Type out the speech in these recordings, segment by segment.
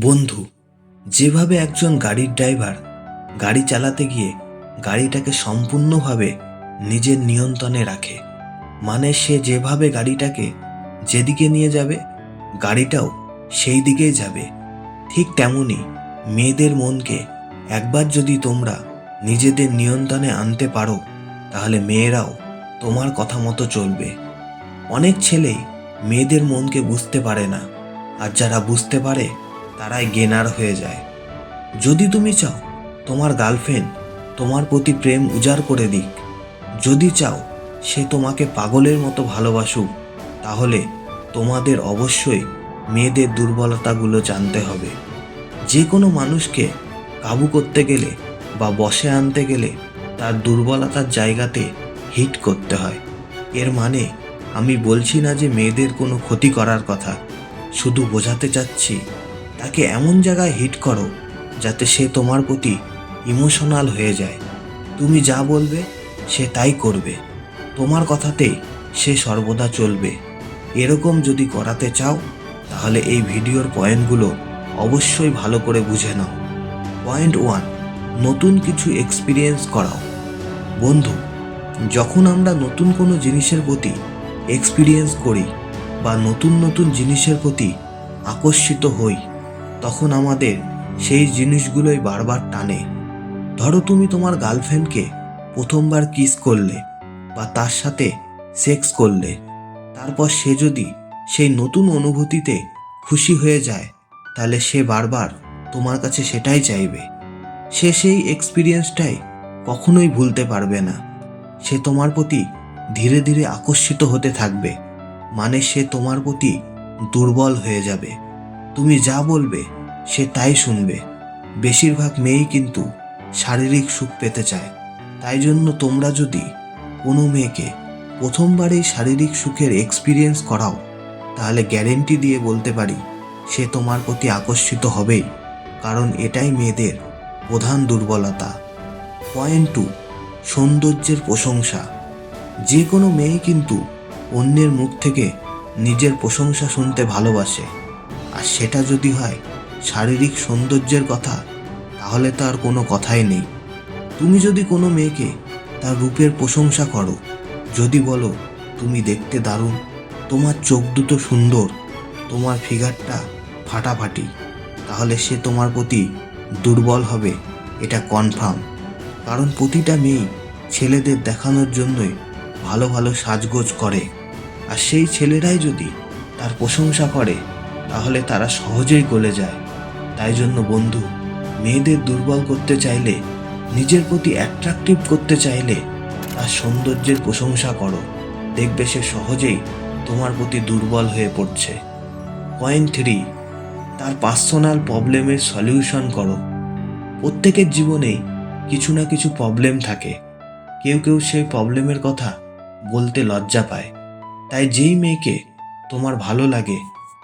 বন্ধু, যেভাবে একজন গাড়ির ড্রাইভার গাড়ি চালাতে গিয়ে গাড়িটাকে সম্পূর্ণভাবে নিজের নিয়ন্ত্রণে রাখে মানে সে যেভাবে গাড়িটাকে যেদিকে নিয়ে যাবে, গাড়িটাও সেই দিকেই যাবে। ঠিক তেমনই মেয়েদের মনকে একবার যদি তোমরা নিজেদের নিয়ন্ত্রণে আনতে পারো, তাহলে মেয়েরাও তোমার কথা মতো চলবে। অনেক ছেলেই মেয়েদের মনকে বুঝতে পারে না, আর যারা বুঝতে পারে তারাই গেনার হয়ে যায়। যদি তুমি চাও তোমার গার্লফ্রেন্ড তোমার প্রতি প্রেম উজাড় করে দিক, যদি চাও সে তোমাকে পাগলের মতো ভালোবাসুক, তাহলে তোমাদের অবশ্যই মেয়েদের দুর্বলতাগুলো জানতে হবে। যে কোনো মানুষকে কাবু করতে গেলে বা বসে আনতে গেলে তার দুর্বলতার জায়গাতে হিট করতে হয়। এর মানে আমি বলছি না যে মেয়েদের কোনো ক্ষতি করার কথা, শুধু বোঝাতে চাচ্ছি তাকে এমন জায়গায় হিট করো যাতে সে তোমার প্রতি ইমোশনাল হয়ে যায়। তুমি যা বলবে, সে তাই করবে। তোমার কথাতেই সে সর্বদা চলবে। এরকম যদি করাতে চাও, তাহলে এই ভিডিওর পয়েন্টগুলো অবশ্যই ভালো করে বুঝে নাও। পয়েন্ট ওয়ান, নতুন কিছু এক্সপিরিয়েন্স করাও। বন্ধু, যখন আমরা নতুন কোনো জিনিসের প্রতি এক্সপিরিয়েন্স করি বা নতুন নতুন জিনিসের প্রতি আকর্ষিত হই তখন আমাদের সেই জিনিসগুলোই বারবার টানে। ধরো তুমি তোমার গার্লফ্রেন্ডকে প্রথমবার কিস করলে বা তার সাথে সেক্স করলে, তারপর সে যদি সেই নতুন অনুভূতিতে খুশি হয়ে যায়, তাহলে সে বারবার তোমার কাছে সেটাই চাইবে। সে সেই এক্সপিরিয়েন্সটাই কখনোই ভুলতে পারবে না। সে তোমার প্রতি ধীরে ধীরে আকর্ষিত হতে থাকবে। মানে সে তোমার প্রতি দুর্বল হয়ে যাবে। তুমি যা বলবে, সে তাই শুনবে। বেশিরভাগ মেয়েই কিন্তু শারীরিক সুখ পেতে চায়। তাই জন্য তোমরা যদি কোনো মেয়েকে প্রথমবারেই শারীরিক সুখের এক্সপিরিয়েন্স করাও, তাহলে গ্যারেন্টি দিয়ে বলতে পারি, সে তোমার প্রতি আকর্ষিত হবেই। কারণ এটাই মেয়েদের প্রধান দুর্বলতা। পয়েন্ট টু সৌন্দর্যের প্রশংসা। যে কোনো মেয়ে কিন্তু অন্যের মুখ থেকে নিজের প্রশংসা শুনতে ভালোবাসে। আর সেটা যদি হয় শারীরিক সৌন্দর্যের কথা, তাহলে তো আর কোনো কথাই নেই। তুমি যদি কোনো মেয়েকে তার রূপের প্রশংসা করো, যদি বলো, তুমি দেখতে দারুণ, তোমার চোখ দুটো সুন্দর, তোমার ফিগারটা ফাটাফাটি, তাহলে সে তোমার প্রতি দুর্বল হবে, এটা কনফার্ম কারণ প্রতিটা মেয়েই ছেলেদের দেখানোর জন্যই ভালো ভালো সাজগোজ করে। আর সেই ছেলেরাই যদি তার প্রশংসা করে তাহলে তারা সহজেই গলে যায়। তাই জন্য বন্ধু, মেয়েদের দুর্বল করতে চাইলে, নিজের প্রতি অ্যাট্রাকটিভ করতে চাইলে তার সৌন্দর্যের প্রশংসা করো। দেখবে সে সহজেই তোমার প্রতি দুর্বল হয়ে পড়ছে। পয়েন্ট থ্রি তার পার্সোনাল প্রবলেমের সলিউশন করো। প্রত্যেকের জীবনেই কিছু না কিছু প্রবলেম থাকে। কেউ কেউ সেই প্রবলেমের কথা বলতে লজ্জা পায়। তাই যেই মেয়েকে তোমার ভালো লাগে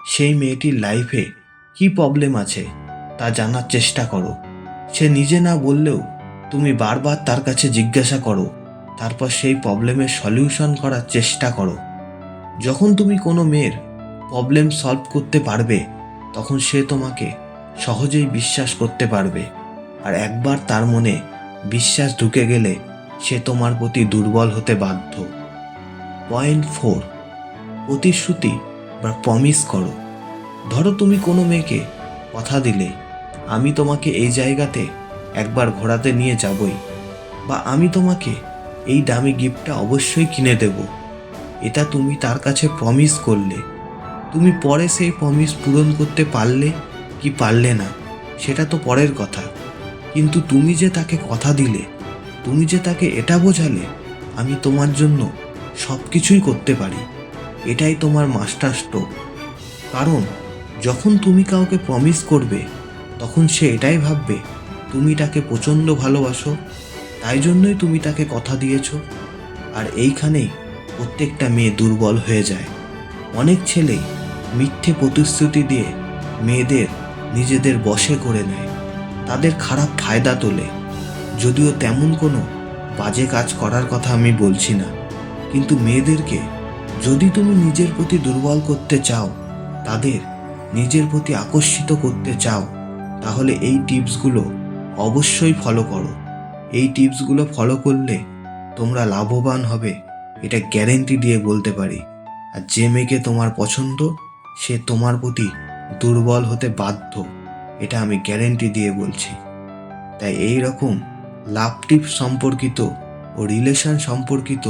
সেই মেয়েটির লাইফে কি প্রবলেম আছে তা জানার চেষ্টা করো। সে নিজে না বললেও তুমি বারবার তার কাছে জিজ্ঞাসা করো, তারপর সেই প্রবলেমের সলিউশন করার চেষ্টা করো। যখন তুমি কোনো মেয়ের প্রবলেম সলভ করতে পারবে, তখন সে তোমাকে সহজেই বিশ্বাস করতে পারবে। আর একবার তার মনে বিশ্বাস ঢুকে গেলে সে তোমার প্রতি দুর্বল হতে বাধ্য। পয়েন্ট ফোর প্রতিশ্রুতি বা প্রমিস করো। ধরো তুমি কোনো মেয়েকে কথা দিলে, আমি তোমাকে এই জায়গাতে একবার ঘোরাতে নিয়ে যাবই বা আমি তোমাকে এই দামি গিফটটা অবশ্যই কিনে দেব। এটা তুমি তার কাছে প্রমিস করলে। তুমি পরে সেই প্রমিস পূরণ করতে পারলে কি পারলে না, সেটা তো পরের কথা। কিন্তু তুমি যে তাকে কথা দিলে, তুমি যে তাকে এটা বোঝালে, আমি তোমার জন্য সব কিছুই করতে পারি। এটাই তোমার মাস্টার স্ট্রোক। কারণ, যখন তুমি কাউকে প্রমিস করবে, তখন সে এটাই ভাববে, তুমি তাকে প্রচণ্ড ভালোবাসো, তাই জন্যই তুমি তাকে কথা দিয়েছ। আর এইখানেই প্রত্যেকটা মেয়ে দুর্বল হয়ে যায়। অনেক ছেলে মিথ্যে প্রতিশ্রুতি দিয়ে মেয়েদের নিজেদের বশে করে নেয়। তাদের খারাপ ফায়দা তোলে। যদিও তেমন কোনো বাজে কাজ করার কথা আমি বলছি না। কিন্তু মেয়েদেরকে যদি তুমি নিজের প্রতি দুর্বল করতে চাও, তাদের নিজের প্রতি আকর্ষিত করতে চাও, তাহলে এই টিপসগুলো অবশ্যই ফলো করো। এই টিপসগুলো ফলো করলে তোমরা লাভবান হবে, এটা গ্যারেন্টি দিয়ে বলতে পারি। আর যে মেয়েকে তোমার পছন্দ, সে তোমার প্রতি দুর্বল হতে বাধ্য, এটা আমি গ্যারেন্টি দিয়ে বলছি। তাই এই রকম লাভ টিপস সম্পর্কিত ও রিলেশন সম্পর্কিত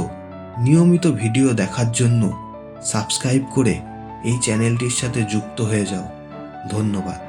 নিয়মিত ভিডিও দেখার জন্য সাবস্ক্রাইব করে এই চ্যানেলটির সাথে যুক্ত হয়ে যাও। ধন্যবাদ।